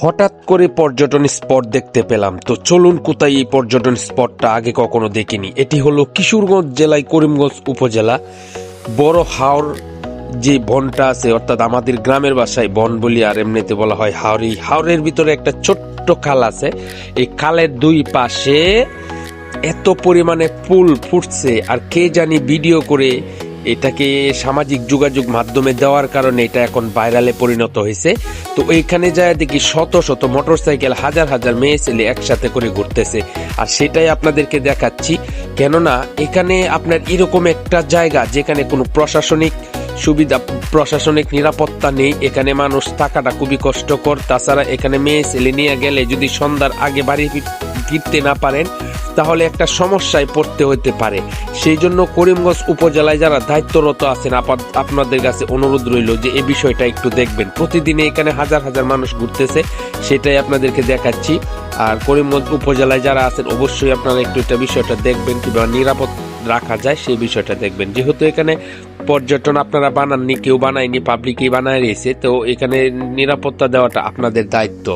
হঠাৎ করে পর্যটন স্পট দেখতে পেলাম। তো চলুন কোথায় এই পর্যটন স্পটটা আগে কখনো দেখিনি। এটি হলো কিশোরগঞ্জ জেলায় করিমগঞ্জ উপজেলা। বড় হাওর যে বনটা আছে, অর্থাৎ আমাদের গ্রামের বাসায় বন বলি আর এমনিতে বলা হয় হাওর। হাওরের ভিতরে একটা ছোট্ট খাল আছে। এই খালের দুই পাশে এত পরিমাণে ফুল ফুটছে আর কে জানি ভিডিও করে এটাকে সামাজিক যোগাযোগ মাধ্যমে দেওয়ার কারণে এটা এখন ভাইরালে পরিণত হয়েছে। তো এইখানে যায় দেখি শত শত মোটরসাইকেল হাজার হাজার মেয়ে ছেলে একসাথে করে ঘুরতেছে। আর সেটাই আপনাদেরকে দেখাচ্ছি। কেননা এখানে আপনার এরকম একটা জায়গা যেখানে কোনো প্রশাসনিক সুবিধা, প্রশাসনিক নিরাপত্তা নেই। এখানে মানুষ থাকাটা খুবই কষ্টকর। তাছাড়া এখানে মেয়ে ছেলে নিয়ে গেলে যদি সন্ধ্যার আগে বাড়ি ফিরতে না পারেন, তাহলে একটা সমস্যায় পড়তে হতে পারে। সেই জন্য করিমগঞ্জ উপজেলায় যারা দায়িত্বরত আছেন আপনাদের কাছে অনুরোধ রইল যে এই বিষয়টা একটু দেখবেন। প্রতিদিনে এখানে হাজার হাজার মানুষ ঘুরতেছে, সেটাই আপনাদেরকে দেখাচ্ছি। আর করিমগঞ্জ উপজেলায় যারা আছেন, অবশ্যই আপনারা একটু এটা বিষয়টা দেখবেন, কিংবা নিরাপদ রাখা যায়, সেই বিষয়টা দেখবেন। যেহেতু এখানে পর্যটন আপনারা বানাননি, কেউ বানায়নি পাবলিকই বানায় রয়েছে, তো এখানে নিরাপত্তা দেওয়াটা আপনাদের দায়িত্ব।